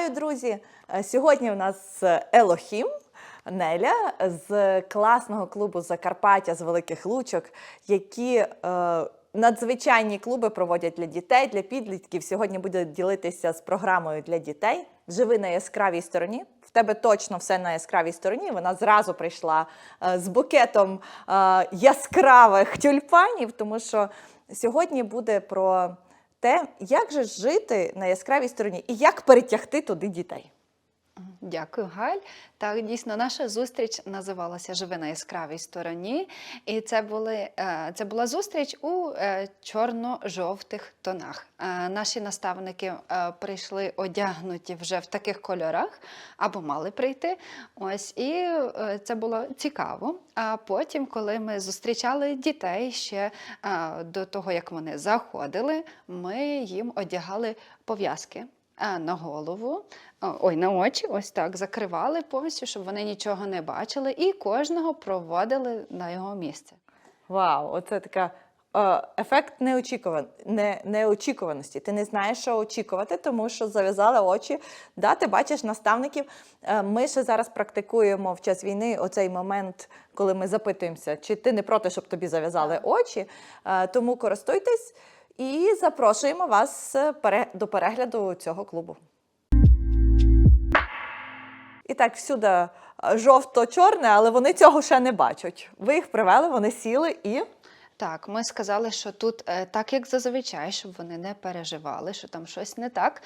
Вітаю, друзі! Е, Сьогодні у нас Елохім Неля з класного клубу Закарпаття з Великих Лучок, які е, надзвичайні клуби проводять для дітей, для підлітків. Сьогодні буде ділитися з програмою для дітей. Живи на яскравій стороні. В тебе точно все на яскравій стороні. Вона зразу прийшла е, з букетом е, яскравих тюльпанів, тому що сьогодні буде про те, як же жити на яскравій стороні і як перетягти туди дітей. Дякую, Галь. Так, дійсно, наша зустріч називалася Живи на яскравій стороні. І це, були, е, це була зустріч у е, чорно-жовтих тонах. Е, Наші наставники прийшли одягнуті вже в таких кольорах, або мали прийти. Ось, і це було цікаво. А потім, коли ми зустрічали дітей ще до того, як вони заходили, ми їм одягали пов'язки на голову, ой, на очі, ось так, закривали повністю, щоб вони нічого не бачили, і кожного проводили на його місце. Вау, оце така е, ефект неочікуван, не, неочікуваності. Ти не знаєш, що очікувати, тому що зав'язали очі. Да, ти бачиш наставників. Е, ми ще зараз практикуємо в час війни оцей момент, коли ми запитуємося, чи ти не проти, щоб тобі зав'язали очі. Е, тому користуйтесь і запрошуємо вас е, до перегляду цього клубу. І так, всюди е, жовто-чорне, але вони цього ще не бачать. Ви їх привели, вони сіли і. Так, ми сказали, що тут е, так, як зазвичай, щоб вони не переживали, що там щось не так.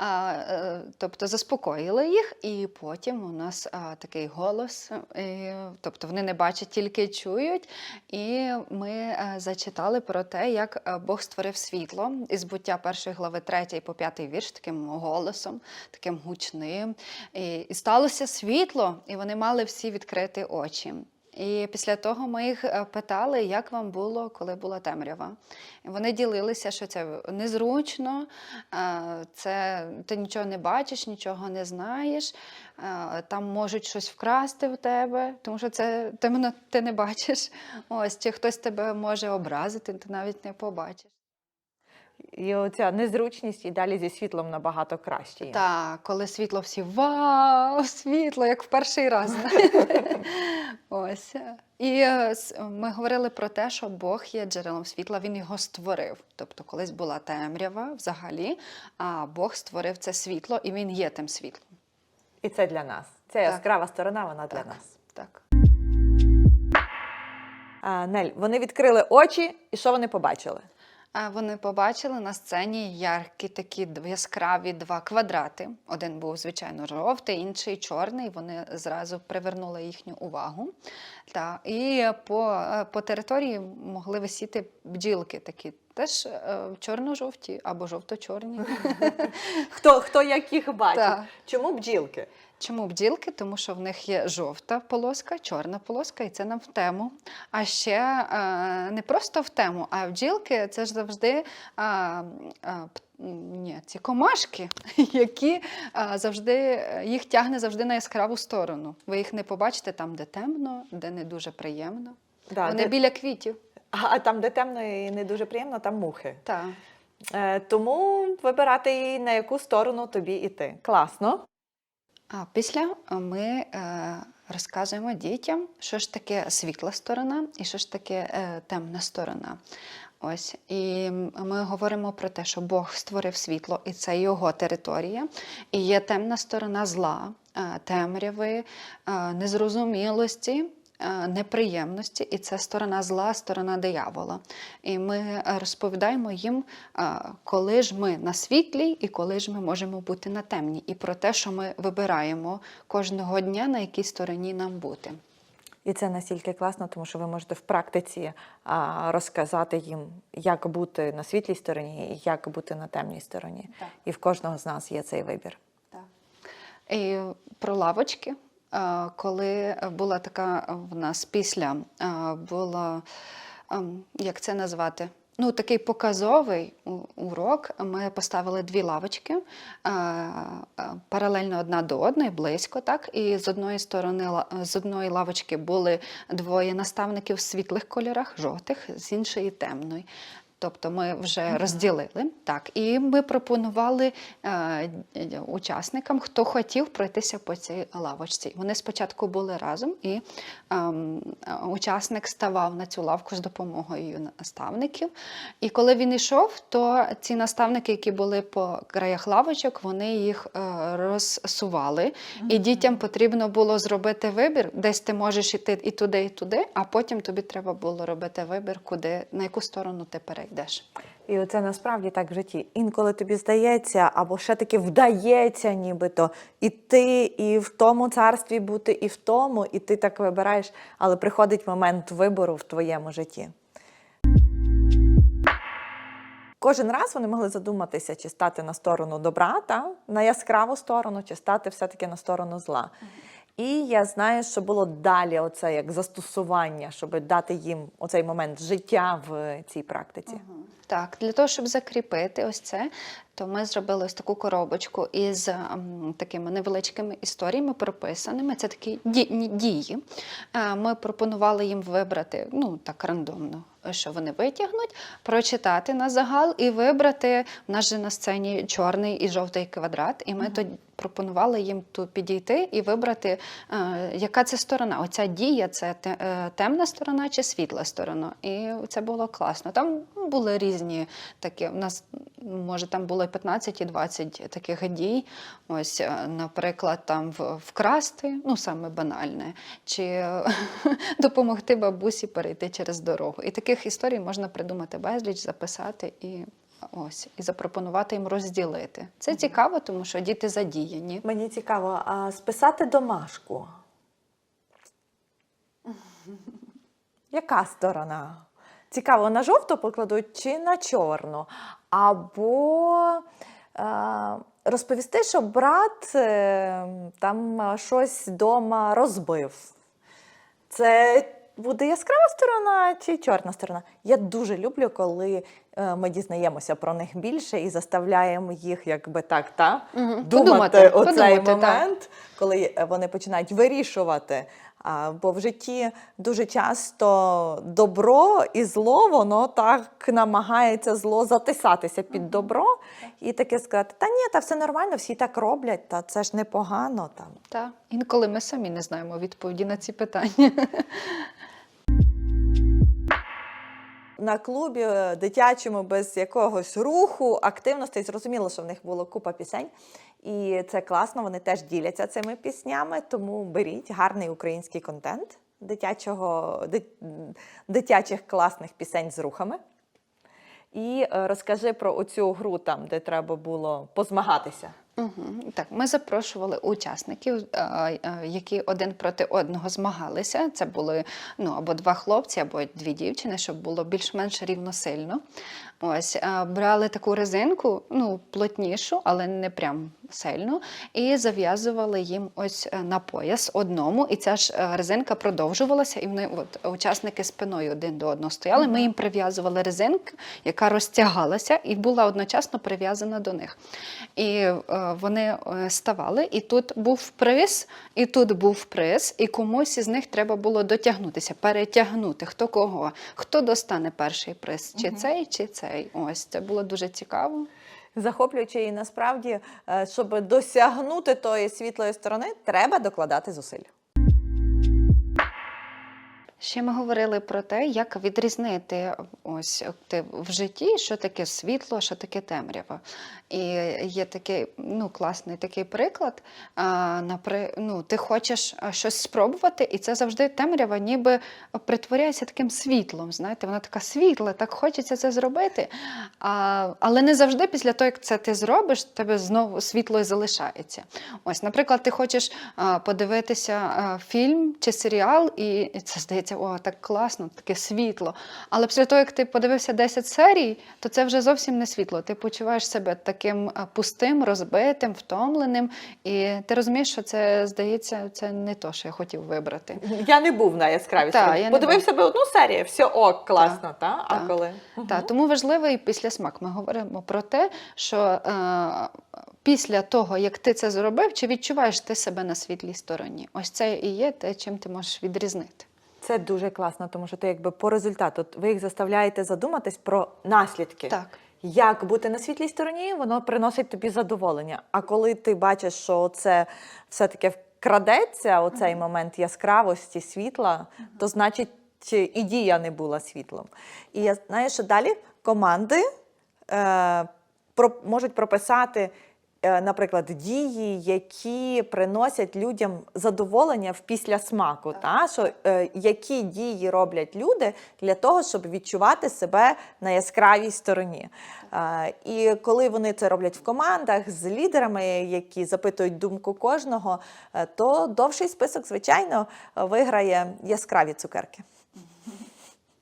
Е, тобто заспокоїли їх, і потім у нас такий голос, е, тобто вони не бачать, тільки чують. І ми зачитали про те, як Бог створив світло із буття першої глави 3 по 5 вірш, таким голосом, таким гучним. І сталося світло, і вони мали всі відкрити очі. І після того ми їх е, питали, як вам було, коли була темрява. Вони ділилися, що це незручно, е, це ти нічого не бачиш, нічого не знаєш, е, там можуть щось вкрасти в тебе, тому що це темно ти не бачиш. Ось, чи хтось тебе може образити, ти навіть не побачиш. І оця незручність і далі зі світлом набагато краще. є. Так, коли світло всі вау, світло, як в перший раз. Ось. І е, ми говорили про те, що Бог є джерелом світла, він його створив. Тобто, колись була темрява взагалі, а Бог створив це світло, і він є тим світлом. І це для нас. Ця яскрава сторона, вона для Так. нас. Так. А, Нель, вони відкрили очі, і що вони побачили? Вони побачили на сцені яркі такі яскраві два квадрати. Один був, звичайно, жовтий, інший чорний. Вони зразу привернули їхню увагу. Та, і по, е, по території могли висіти бджілки такі. Теж е, чорно-жовті або жовто-чорні. Хто, хто як їх бачить? Так. Чому бджілки? Чому бджілки? Тому що в них є жовта полоска, чорна полоска, і це нам в тему. А ще е, не просто в тему, а бджілки це ж завжди е, е, ні, ці комашки, які е, завжди їх тягне завжди на яскраву сторону. Ви їх не побачите там, де темно, де не дуже приємно. Да, Вони де- біля квітів. А, а там, де темно і не дуже приємно, там мухи. Так. Е, тому вибирати, на яку сторону тобі йти. Класно. А після ми е, розказуємо дітям, що ж таке світла сторона і що ж таке е, темна сторона. Ось і ми говоримо про те, що Бог створив світло, і це його територія. І є темна сторона зла, е, темряви, е, незрозумілості. Е, Неприємності, і це сторона зла, сторона диявола. І ми е, розповідаємо їм, е, коли ж ми на світлій і коли ж ми можемо бути на темній, і про те, що ми вибираємо кожного дня, на якій стороні нам бути. І це настільки класно, тому що ви можете в практиці а, розказати їм, як бути на світлій стороні і як бути на темній стороні. Так. І в кожного з нас є цей вибір. І про лавочки. Е, Коли була така в нас після, е, була, ем, як це назвати? Ну, такий показовий урок. Ми поставили дві лавочки е, е, паралельно одна до одної, близько, так. І з одної сторони з одної лавочки були двоє наставників в світлих кольорах, жовтих, з іншої темної. Тобто ми вже розділили так, і ми пропонували е, учасникам, хто хотів пройтися по цій лавочці. Вони спочатку були разом, і е, учасник ставав на цю лавку з допомогою наставників. І коли він йшов, то ці наставники, які були по краях лавочок, вони їх е, розсували. І дітям потрібно було зробити вибір, десь ти можеш іти і туди, і туди, а потім тобі треба було робити вибір, куди на яку сторону ти перейдеш. І оце насправді так в житті. Інколи тобі здається, або ще таки вдається, нібито іти і в тому царстві бути, і в тому, і ти так вибираєш, але приходить момент вибору в твоєму житті. Кожен раз вони могли задуматися, чи стати на сторону добра, та? на яскраву сторону, чи стати все-таки на сторону зла. І я знаю, що було далі оце як застосування, щоб дати їм оцей момент життя в цій практиці. Так, для того, щоб закріпити ось це, то ми зробили ось таку коробочку із ем, такими невеличкими історіями прописаними. Це такі ді- дії. Е, Ми пропонували їм вибрати, ну так рандомно, що вони витягнуть, прочитати на загал і вибрати. У нас же на сцені чорний і жовтий квадрат, і ми тоді пропонували їм тут підійти і вибрати, е, яка це сторона. Оця дія це е, темна сторона чи світла сторона. І це було класно. Там були різні такі. У нас може там було 15 і 20 таких дій. Ось, е, наприклад, там вкрасти, ну саме банальне, чи е, допомогти бабусі перейти через дорогу. І таких історій можна придумати безліч, записати і. Ось і запропонувати їм розділити. Це цікаво, тому що діти задіяні. Мені цікаво, а списати домашку. Яка сторона? Цікаво, на жовту покладуть чи на чорну? Або е, розповісти, що брат е, там е, щось вдома розбив. Це буде яскрава сторона чи чорна сторона? Я дуже люблю, коли е, ми дізнаємося про них більше і заставляємо їх, якби так, та, Мгм. думати Подумати, оцей подумати, так. момент, коли е, вони починають вирішувати. Бо в житті дуже часто добро і зло, воно так намагається зло затисатися під добро і таке сказати: та ні, та все нормально, всі так роблять, та це ж непогано там. Так, інколи ми самі не знаємо відповіді на ці питання. на клубі е, дитячому без якогось руху, активностей. Зрозуміло, що в них було купа пісень. І це класно, вони теж діляться цими піснями, тому беріть гарний український контент дитячого, дитячих класних пісень з рухами. І е, розкажи про оцю гру там, де треба було позмагатися. Угу. Так, ми запрошували учасників, е, е, які один проти одного змагалися. Це були ну, або два хлопці, або дві дівчини, щоб було більш-менш рівносильно. Ось брали таку резинку, ну плотнішу, але не прям сильну, і зав'язували їм ось е, на пояс одному. І ця ж е, резинка продовжувалася, і вони от учасники спиною один до одного стояли. Ми їм прив'язували резинку, яка розтягалася і була одночасно прив'язана до них. І е, вони ставали, і тут був приз, і тут був приз, і комусь із них треба було дотягнутися, перетягнути хто кого, хто достане перший приз, чи цей, чи цей. Ось це було дуже цікаво. Захоплюючи і насправді, е, щоб досягнути тої світлої сторони, треба докладати зусиль. Ще ми говорили про те, як відрізнити ось в житті, що таке світло, що таке темрява. І є такий ну, класний такий приклад. А, напри... ну, ти хочеш щось спробувати, і це завжди темрява, ніби притворяється таким світлом. Знаєте, вона така світла, так хочеться це зробити. А, але не завжди після того, як це ти зробиш, тебе знову світло і залишається. Ось, наприклад, ти хочеш подивитися фільм чи серіал, і це здається, о, так класно, таке світло. Але після того, як ти подивився 10 серій, то це вже зовсім не світло. Ти почуваєш себе таким пустим, розбитим, втомленим, і ти розумієш, що це здається, це не то, що я хотів вибрати. Я не був на яскравій Та, я Подивився би одну серію, все ок, класно, та? А та. коли? Так, тому важливий післясмак. Ми говоримо про те, що е, після того, як ти це зробив, чи відчуваєш ти себе на світлій стороні? Ось це і є те, чим ти можеш відрізнити. Це дуже класно, тому що ти якби по результату ви їх заставляєте задуматись про наслідки. Так. Як бути на світлій стороні, воно приносить тобі задоволення. А коли ти бачиш, що це все-таки вкрадеться, оцей момент яскравості світла, то значить і дія не була світлом. І я знаю, що далі команди е, про, можуть прописати, наприклад, дії, які приносять людям задоволення в післясмаку. Та? Що, е, які дії роблять люди для того, щоб відчувати себе на яскравій стороні. Е, і коли вони це роблять в командах з лідерами, які запитують думку кожного, е, то довший список, звичайно, виграє яскраві цукерки.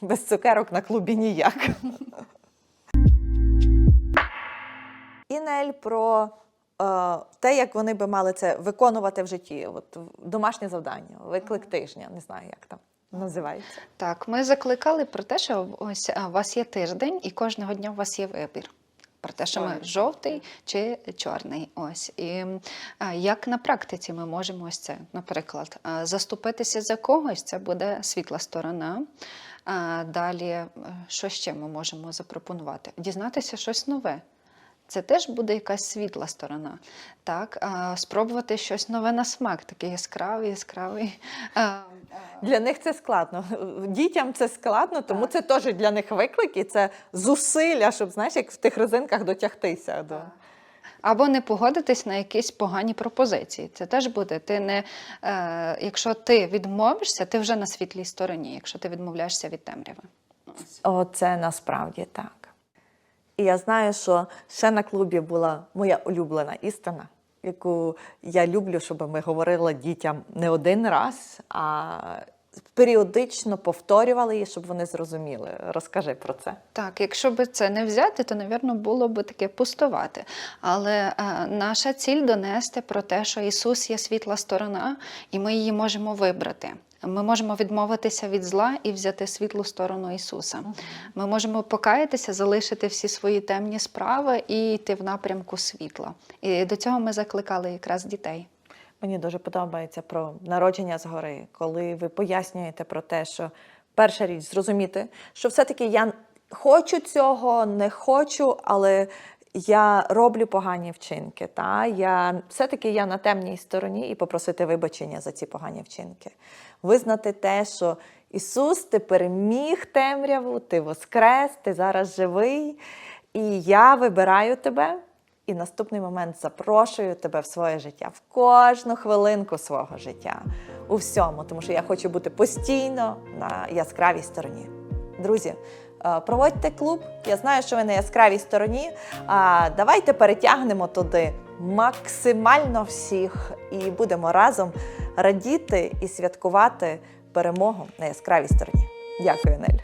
Без цукерок на клубі ніяк. І Нель про е, те, як вони би мали це виконувати в житті. От домашнє завдання, виклик тижня, не знаю, як там називається. Так, ми закликали про те, що ось у вас є тиждень, і кожного дня у вас є вибір. Про те, що ми жовтий чи чорний. Ось. І а, як на практиці ми можемо ось це, наприклад, заступитися за когось, це буде світла сторона. Далі, е, що ще ми можемо запропонувати? Дізнатися щось нове. Це теж буде якась світла сторона. Так, а, спробувати щось нове на смак, такий яскравий, яскравий. Для них це складно. Дітям це складно, тому це теж для них виклик і це зусилля, щоб знаєш, як в тих резинках дотягтися. До... Або не погодитись на якісь погані пропозиції. Це теж буде. Ти не, е, якщо ти відмовишся, ти вже на світлій стороні, якщо ти відмовляєшся від темряви. Оце насправді так. І я знаю, що ще на клубі була моя улюблена істина, яку я люблю, щоб ми говорили дітям не один раз, а періодично повторювали її, щоб вони зрозуміли. Розкажи про це. Так, якщо би це не взяти, то, напевно, було б таке пустувати. Але е, наша ціль донести про те, що Ісус є світла сторона, і ми її можемо вибрати. Ми можемо відмовитися від зла і взяти світлу сторону Ісуса. Ми можемо покаятися, залишити всі свої темні справи і йти в напрямку світла. І до цього ми закликали якраз дітей. Мені дуже подобається про народження згори, коли ви пояснюєте про те, що перша річ зрозуміти, що все-таки я хочу цього, не хочу, але я роблю погані вчинки. Та? Я, все-таки я на темній стороні і попросити вибачення за ці погані вчинки. Визнати те, що Ісус, ти переміг темряву, ти воскрес, ти зараз живий, і я вибираю тебе. І наступний момент запрошую тебе в своє життя, в кожну хвилинку свого життя, у всьому, тому що я хочу бути постійно на яскравій стороні. Друзі, е, проводьте клуб. Я знаю, що ви на яскравій стороні. А давайте перетягнемо туди максимально всіх і будемо разом радіти і святкувати перемогу на яскравій стороні. Дякую, Нель.